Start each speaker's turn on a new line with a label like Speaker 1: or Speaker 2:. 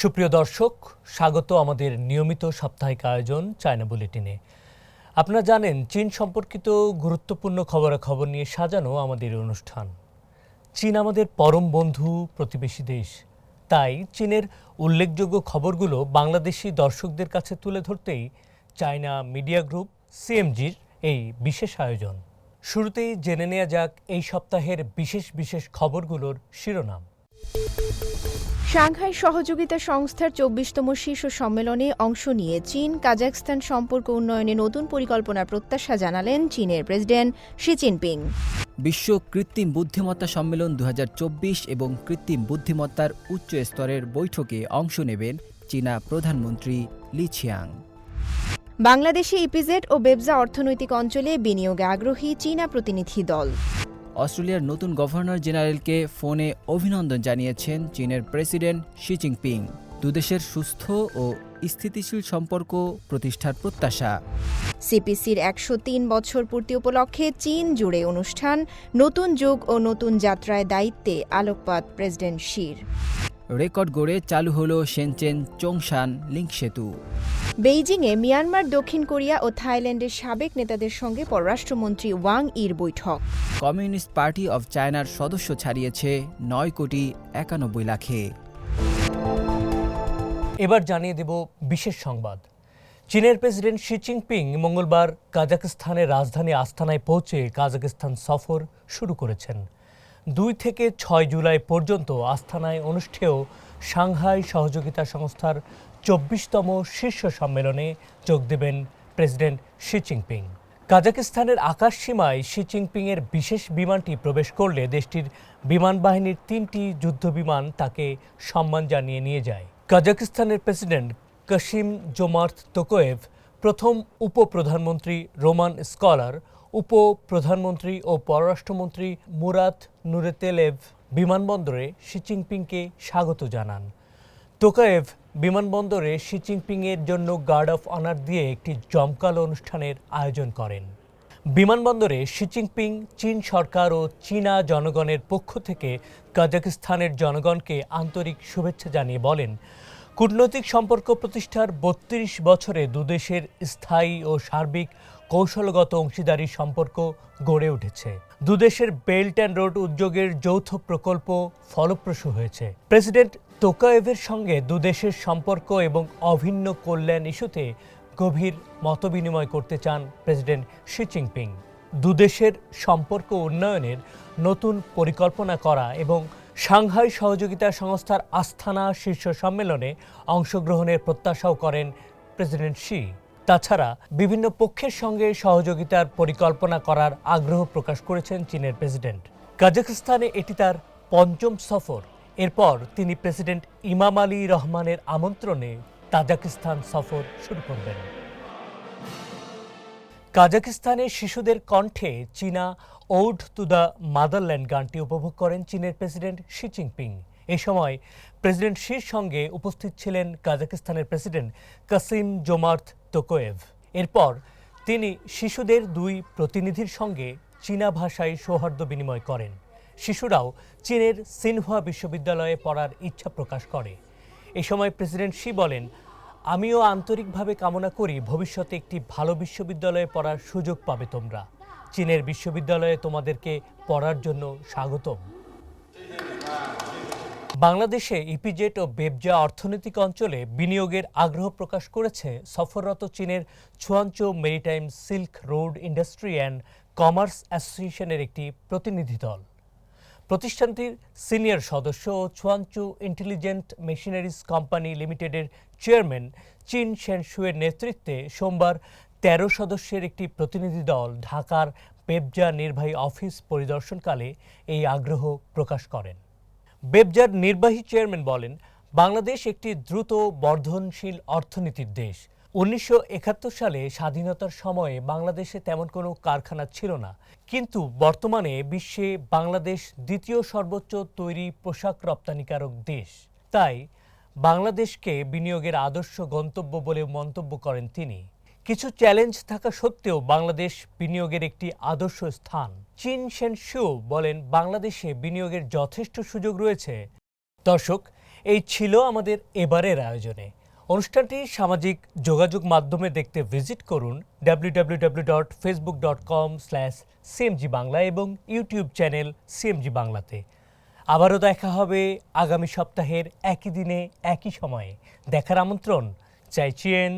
Speaker 1: সুপ্রিয় দর্শক, স্বাগত আমাদের নিয়মিত সাপ্তাহিক আয়োজন চায়না বুলেটিনে। আপনারা জানেন, চীন সম্পর্কিত গুরুত্বপূর্ণ খবরাখবর নিয়ে সাজানো আমাদের অনুষ্ঠান। চীন আমাদের পরম বন্ধু, প্রতিবেশী দেশ। তাই চীনের উল্লেখযোগ্য খবরগুলো বাংলাদেশি দর্শকদের কাছে তুলে ধরতেই চায়না মিডিয়া গ্রুপ সিএমজির এই বিশেষ আয়োজন। শুরুতেই জেনে নেওয়া যাক এই সপ্তাহের বিশেষ বিশেষ খবরগুলোর শিরোনাম।
Speaker 2: সাংহাই সহযোগিতা সংস্থার চব্বিশতম শীর্ষ সম্মেলনে অংশ নিয়ে চীন কাজাকস্তান সম্পর্ক উন্নয়নে নতুন পরিকল্পনার প্রত্যাশা জানালেন চীনের প্রেসিডেন্ট শি জিনপিং।
Speaker 3: বিশ্ব কৃত্রিম বুদ্ধিমত্তা সম্মেলন দু হাজার চব্বিশ এবং কৃত্রিম বুদ্ধিমত্তার উচ্চ স্তরের বৈঠকে অংশ নেবেন চীনা প্রধানমন্ত্রী লি ছিয়াং।
Speaker 2: বাংলাদেশে ইপিজেড ও বেবজা অর্থনৈতিক অঞ্চলে বিনিয়োগে আগ্রহী চীনা প্রতিনিধি দল।
Speaker 3: অস্ট্রেলিয়ার নতুন গভর্নর জেনারেলকে ফোনে অভিনন্দন জানিয়েছেন চীনের প্রেসিডেন্ট শি জিনপিং। দুদেশের সুস্থ ও স্থিতিশীল সম্পর্ক, প্রতিষ্ঠার প্রত্যাশা।
Speaker 2: সিপিসির একশো তিন বছর পূর্তি উপলক্ষে চীন জুড়ে অনুষ্ঠান, নতুন যুগ ও নতুন যাত্রায় দায়িত্বে আলোকপাত প্রেসিডেন্ট শির
Speaker 3: রেকর্ড গড়ে চালু হল সেনচেন চোংশান লিঙ্ক সেতু
Speaker 2: বেইজিংয়ে মিয়ানমার দক্ষিণ কোরিয়া ও থাইল্যান্ডের সাবেক নেতাদের সঙ্গে পররাষ্ট্রমন্ত্রী ওয়াং ইর বৈঠক।
Speaker 3: কমিউনিস্ট পার্টি অব চায়নার সদস্য ছাড়িয়েছে নয় কোটি একানব্বই লাখে।
Speaker 1: এবার জানিয়ে দেব বিশেষ সংবাদ। চীনের প্রেসিডেন্ট শি জিনপিং মঙ্গলবার কাজাখস্তানের রাজধানী আস্তানায় পৌঁছে কাজাখস্তান সফর শুরু করেছেন। দুই থেকে ছয় জুলাই পর্যন্ত আস্থানায় অনুষ্ঠেয় সাংহাই সহযোগিতা সংস্থার চব্বিশতম শীর্ষ সম্মেলনে যোগ দেবেন প্রেসিডেন্ট শি জিনপিং। কাজাকিস্তানের আকাশ সীমায় শি জিনপিংয়ের বিশেষ বিমানটি প্রবেশ করলে দেশটির বিমান বাহিনীর তিনটি যুদ্ধবিমান তাকে সম্মান জানিয়ে নিয়ে যায়। কাজাকিস্তানের প্রেসিডেন্ট কাশিম জোমার্থ তোকোয়েভ, প্রথম উপপ্রধানমন্ত্রী রোমান স্কলার উপপ্রধানমন্ত্রী ও পররাষ্ট্রমন্ত্রী মুরাত নুরেতেলেভ বিমানবন্দরে শি জিনপিংকে স্বাগত জানান। তোকায়েভ বিমানবন্দরে শি জিনপিংয়ের জন্য গার্ড অফ অনার দিয়ে একটি জমকালো অনুষ্ঠানের আয়োজন করেন। বিমানবন্দরে শি জিনপিং, চীন সরকার ও চীনা জনগণের পক্ষ থেকে কাজাকিস্তানের জনগণকে আন্তরিক শুভেচ্ছা জানিয়ে বলেন, কূটনৈতিক সম্পর্ক প্রতিষ্ঠার বত্রিশ বছরে দুদেশের স্থায়ী ও সার্বিক কৌশলগত অংশীদারি সম্পর্ক গড়ে উঠেছে। দুদেশের বেল্ট অ্যান্ড রোড উদ্যোগের যৌথ প্রকল্প ফলপ্রসূ হয়েছে। প্রেসিডেন্ট তোকায়েভের সঙ্গে দুদেশের সম্পর্ক এবং অভিন্ন কল্যাণ ইস্যুতে গভীর মতবিনিময় করতে চান প্রেসিডেন্ট শি জিনপিং। দুদেশের সম্পর্ক উন্নয়নের নতুন পরিকল্পনা করা এবং সাংহাই সহযোগিতা সংস্থার আস্থানা শীর্ষ সম্মেলনে অংশগ্রহণের প্রত্যাশাও করেন প্রেসিডেন্ট শি। তাছাড়া বিভিন্ন পক্ষের সঙ্গে সহযোগিতার পরিকল্পনা করার আগ্রহ প্রকাশ করেছেন চীনের প্রেসিডেন্ট। কাজাখস্তানে এটি তার পঞ্চম সফর। এরপর তিনি প্রেসিডেন্ট ইমাম আলী রহমানের আমন্ত্রণে তাজাকিস্তান সফর শুরু করবেন। কাজাকিস্তানের শিশুদের কণ্ঠে চীনা ওড টু দ্য মাদারল্যান্ড গানটি উপভোগ করেন চীনের প্রেসিডেন্ট শি জিনপিং। এ সময় প্রেসিডেন্ট শির সঙ্গে উপস্থিত ছিলেন কাজাকিস্তানের প্রেসিডেন্ট কাসিম জোমার্থ তোকোয়েভ। এরপর তিনি শিশুদের দুই প্রতিনিধির সঙ্গে চীনা ভাষায় সৌহার্দ্য বিনিময় করেন। শিশুরাও চীনের সিনহুয়া বিশ্ববিদ্যালয়ে পড়ার ইচ্ছা প্রকাশ করে। এ সময় প্রেসিডেন্ট শি বলেন, আমিও আন্তরিকভাবে কামনা করি ভবিষ্যতে একটি ভালো বিশ্ববিদ্যালয়ে পড়ার সুযোগ পাবে তোমরা। চীনের বিশ্ববিদ্যালয়ে তোমাদেরকে পড়ার জন্য স্বাগতম। বাংলাদেশে ইপিজেট ও বেবজা অর্থনৈতিক অঞ্চলে বিনিয়োগের আগ্রহ প্রকাশ করেছে সফররত চীনের Quanzhou maritime silk road industry and commerce অ্যাসোসিয়েশনের একটি প্রতিনিধি দল। প্রতিষ্ঠানটির সিনিয়র সদস্য ও ছুয়াঞ্চু ইন্টেলিজেন্ট মেশিনারিজ কোম্পানি লিমিটেডের চেয়ারম্যান চীন শেনশুয়ের নেতৃত্বে সোমবার তেরো সদস্যের একটি প্রতিনিধি দল ঢাকার বেবজা নির্বাহী অফিস পরিদর্শনকালে এই আগ্রহ প্রকাশ করেন। বেবজার নির্বাহী চেয়ারম্যান বলেন, বাংলাদেশ একটি দ্রুত বর্ধনশীল অর্থনীতির দেশ। উনিশশো একাত্তর সালে স্বাধীনতার সময়ে বাংলাদেশে তেমন কোনো কারখানা ছিল না। কিন্তু বর্তমানে বিশ্বে বাংলাদেশ দ্বিতীয় সর্বোচ্চ তৈরি পোশাক রপ্তানিকারক দেশ। তাই বাংলাদেশকে বিনিয়োগের আদর্শ গন্তব্য বলে মন্তব্য করেন তিনি। কিছু চ্যালেঞ্জ থাকা সত্ত্বেও বাংলাদেশ বিনিয়োগের একটি আদর্শ স্থান। চীন সেন শু বলেন, বাংলাদেশে বিনিয়োগের যথেষ্ট সুযোগ রয়েছে। দর্শক, এই ছিল আমাদের এবারের আয়োজনে। অনুষ্ঠানটি সামাজিক যোগাযোগ মাধ্যমে দেখতে ভিজিট করুন W dot Facebook dot com slash CMG Bangla এবং ইউটিউব চ্যানেল সিএমজি বাংলাতে আবারও দেখা হবে আগামী সপ্তাহের একই দিনে, একই সময়ে। দেখার আমন্ত্রণ চাইচিয়েন